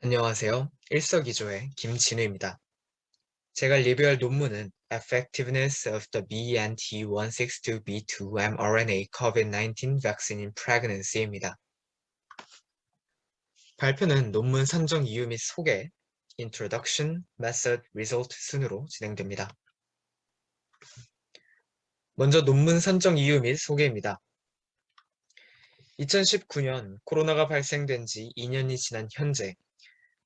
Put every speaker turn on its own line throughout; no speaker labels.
안녕하세요. 일석이조의 김진우입니다. 제가 리뷰할 논문은 Effectiveness of the BNT162b2 mRNA COVID-19 Vaccine in Pregnancy입니다. 발표는 논문 선정 이유 및 소개, Introduction, Method, Result 순으로 진행됩니다. 먼저 논문 선정 이유 및 소개입니다. 2019년 코로나가 발생된 지 2년이 지난 현재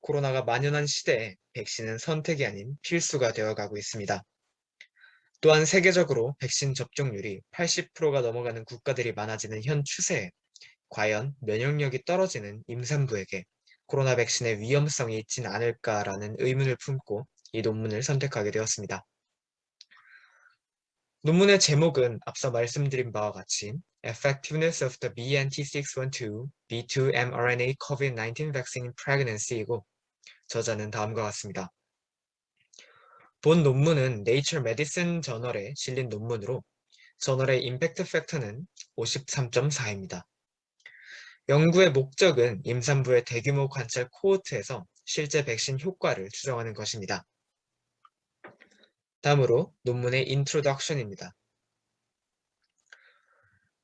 코로나가 만연한 시대에 백신은 선택이 아닌 필수가 되어가고 있습니다. 또한 세계적으로 백신 접종률이 80%가 넘어가는 국가들이 많아지는 현 추세에 과연 면역력이 떨어지는 임산부에게 코로나 백신의 위험성이 있진 않을까라는 의문을 품고 이 논문을 선택하게 되었습니다. 논문의 제목은 앞서 말씀드린 바와 같이 Effectiveness of the BNT612 B2 mRNA COVID-19 Vaccine in Pregnancy이고 저자는 다음과 같습니다. 본 논문은 Nature Medicine 저널에 실린 논문으로 저널의 임팩트 팩터는 53.4입니다. 연구의 목적은 임산부의 대규모 관찰 코호트에서 실제 백신 효과를 추정하는 것입니다. 다음으로 논문의 인트로덕션입니다.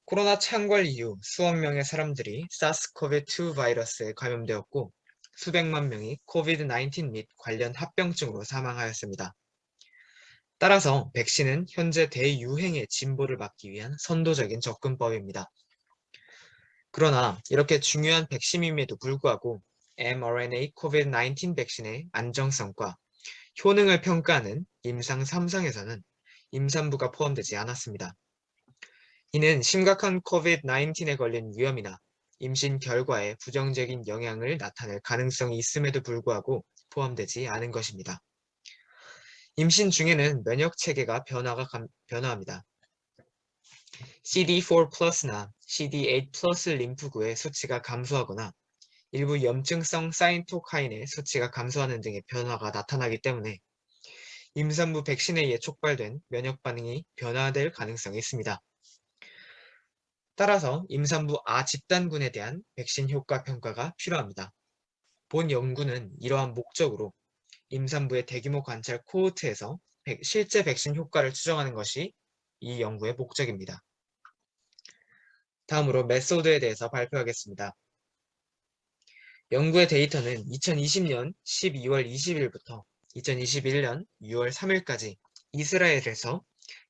코로나 창궐 이후 수억 명의 사람들이 사스코비2 바이러스에 감염되었고 수백만 명이 코비드-19 및 관련 합병증으로 사망하였습니다. 따라서 백신은 현재 대유행의 진보를 막기 위한 선도적인 접근법입니다. 그러나 이렇게 중요한 백신임에도 불구하고 mRNA COVID-19 백신의 안정성과 효능을 평가하는 임상 3상에서는 임산부가 포함되지 않았습니다. 이는 심각한 COVID-19에 걸린 위험이나 임신 결과에 부정적인 영향을 나타낼 가능성이 있음에도 불구하고 포함되지 않은 것입니다. 임신 중에는 면역 체계가 변화가 감, 변화합니다. CD4 플러스나 CD8 플러스 림프구의 수치가 감소하거나 일부 염증성 사인토카인의 수치가 감소하는 등의 변화가 나타나기 때문에 임산부 백신에 의해 촉발된 면역 반응이 변화될 가능성이 있습니다. 따라서 임산부 아 집단군에 대한 백신 효과 평가가 필요합니다. 본 연구는 이러한 목적으로 임산부의 대규모 관찰 코호트에서 실제 백신 효과를 추정하는 것이 이 연구의 목적입니다. 다음으로 메소드에 대해서 발표하겠습니다. 연구의 데이터는 2020년 12월 20일부터 2021년 6월 3일까지 이스라엘에서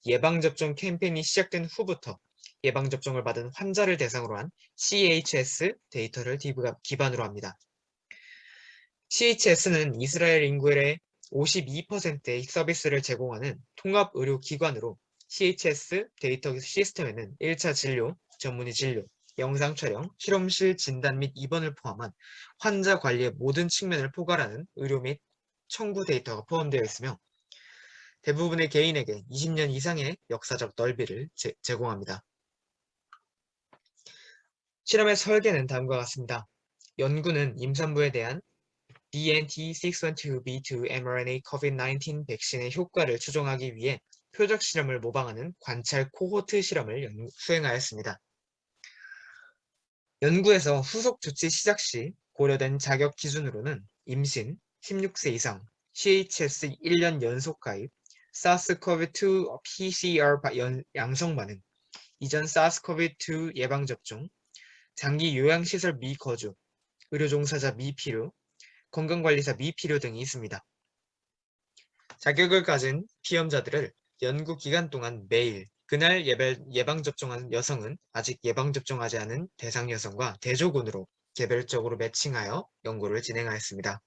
예방접종 캠페인이 시작된 후부터 예방접종을 받은 환자를 대상으로 한 CHS 데이터를 기반으로 합니다. CHS는 이스라엘 인구의 52%의 서비스를 제공하는 통합의료기관으로 CHS 데이터 시스템에는 1차 진료, 전문의 진료, 영상 촬영, 실험실 진단 및 입원을 포함한 환자 관리의 모든 측면을 포괄하는 의료 및 청구 데이터가 포함되어 있으며 대부분의 개인에게 20년 이상의 역사적 넓이를 제, 제공합니다. 실험의 설계는 다음과 같습니다. 연구는 임산부에 대한 BNT612b2 mRNA COVID-19 백신의 효과를 추정하기 위해 표적 실험을 모방하는 관찰 코호트 실험을 수행하였습니다. 연구에서 후속 조치 시작 시 고려된 자격 기준으로는 임신, 16세 이상, CHS 1년 연속 가입, SARS-CoV-2 PCR 양성 반응, 이전 SARS-CoV-2 예방접종, 장기 요양시설 미거주, 의료종사자 미필요, 건강관리사 미필요 등이 있습니다. 자격을 가진 피험자들을 연구 기간 동안 매일 그날 예방, 접종한 여성은 아직 예방접종하지 않은 대상 여성과 대조군으로 개별적으로 매칭하여 연구를 진행하였습니다.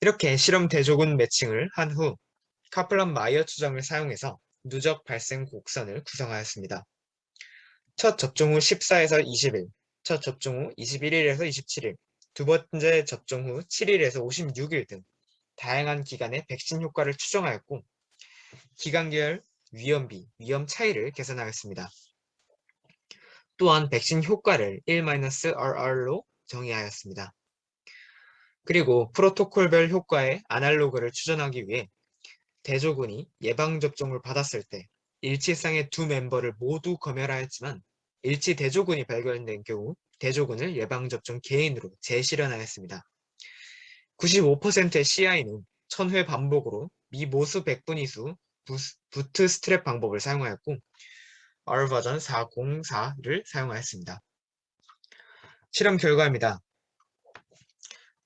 이렇게 실험 대조군 매칭을 한 후 카플란 마이어 추정을 사용해서 누적 발생 곡선을 구성하였습니다. 첫 접종 후 14에서 20일, 첫 접종 후 21일에서 27일, 두 번째 접종 후 7일에서 56일 등 다양한 기간의 백신 효과를 추정하였고 기간별 위험비, 위험 차이를 계산하였습니다. 또한 백신 효과를 1-RR로 정의하였습니다. 그리고 프로토콜별 효과의 아날로그를 추정하기 위해 대조군이 예방접종을 받았을 때 일치상의 두 멤버를 모두 검열하였지만 일치 대조군이 발견된 경우 대조군을 예방접종 개인으로 재실현하였습니다. 95%의 CI는 1000회 반복으로 미모수 백분위수 부트 스트랩 방법을 사용하였고 R 버전 404를 사용하였습니다. 실험 결과입니다.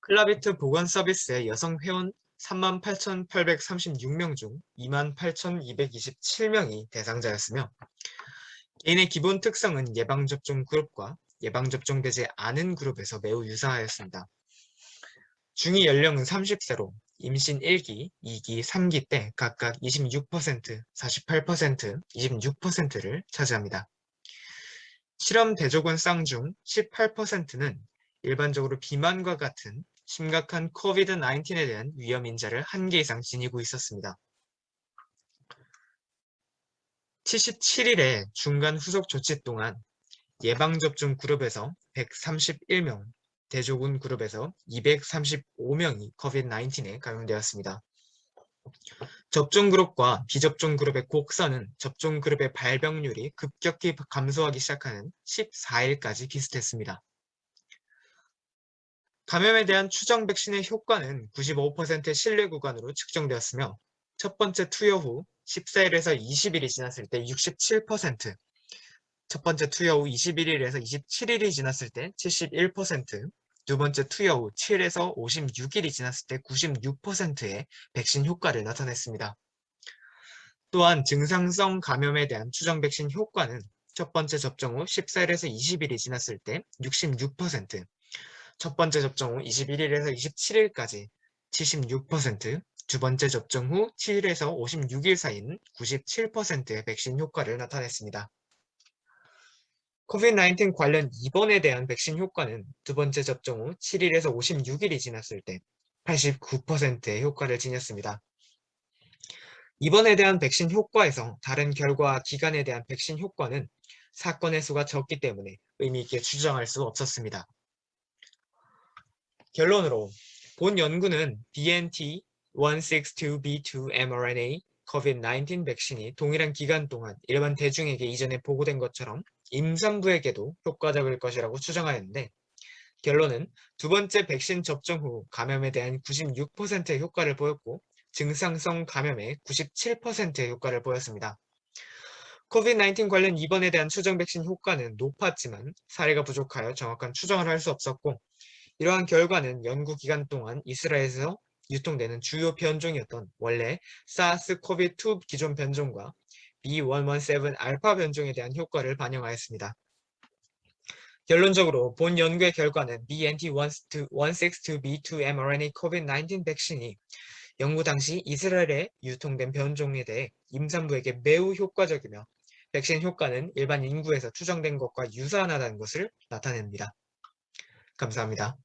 클라비트 보건 서비스의 여성 회원 38,836명 중 28,227명이 대상자였으며 개인의 기본 특성은 예방접종 그룹과 예방접종되지 않은 그룹에서 매우 유사하였습니다. 중위 연령은 30세로 임신 1기, 2기, 3기 때 각각 26%, 48%, 26%를 차지합니다. 실험 대조군 쌍 중 18%는 일반적으로 비만과 같은 심각한 코비드-19에 대한 위험 인자를 한 개 이상 지니고 있었습니다. 77일의 중간 후속 조치 동안 예방접종 그룹에서 131명, 대조군 그룹에서 235명이 COVID-19에 감염되었습니다. 접종 그룹과 비접종 그룹의 곡선은 접종 그룹의 발병률이 급격히 감소하기 시작하는 14일까지 비슷했습니다. 감염에 대한 추정 백신의 효과는 95%의 신뢰 구간으로 측정되었으며 첫 번째 투여 후 14일에서 20일이 지났을 때 67%, 첫 번째 투여 후 21일에서 27일이 지났을 때 71%, 두 번째 투여 후 7에서 56일이 지났을 때 96%의 백신 효과를 나타냈습니다. 또한 증상성 감염에 대한 추정 백신 효과는 첫 번째 접종 후 14일에서 20일이 지났을 때 66%, 첫 번째 접종 후 21일에서 27일까지 76%, 두 번째 접종 후 7일에서 56일 사이인 97%의 백신 효과를 나타냈습니다. COVID-19 관련 입원에 대한 백신 효과는 두 번째 접종 후 7일에서 56일이 지났을 때 89%의 효과를 지녔습니다. 입원에 대한 백신 효과에서 다른 결과와 기간에 대한 백신 효과는 사건의 수가 적기 때문에 의미 있게 추정할 수 없었습니다. 결론으로 본 연구는 BNT162B2 mRNA COVID-19 백신이 동일한 기간 동안 일반 대중에게 이전에 보고된 것처럼 임산부에게도 효과적일 것이라고 추정하였는데 결론은 두 번째 백신 접종 후 감염에 대한 96%의 효과를 보였고 증상성 감염에 97%의 효과를 보였습니다. COVID-19 관련 입원에 대한 추정 백신 효과는 높았지만 사례가 부족하여 정확한 추정을 할 수 없었고 이러한 결과는 연구 기간 동안 이스라엘에서 유통되는 주요 변종이었던 원래 사스 코비2 기존 변종과 B117 알파 변종에 대한 효과를 반영하였습니다. 결론적으로 본 연구의 결과는 BNT162B2 mRNA COVID-19 백신이 연구 당시 이스라엘에 유통된 변종에 대해 임산부에게 매우 효과적이며 백신 효과는 일반 인구에서 추정된 것과 유사하다는 것을 나타냅니다. 감사합니다.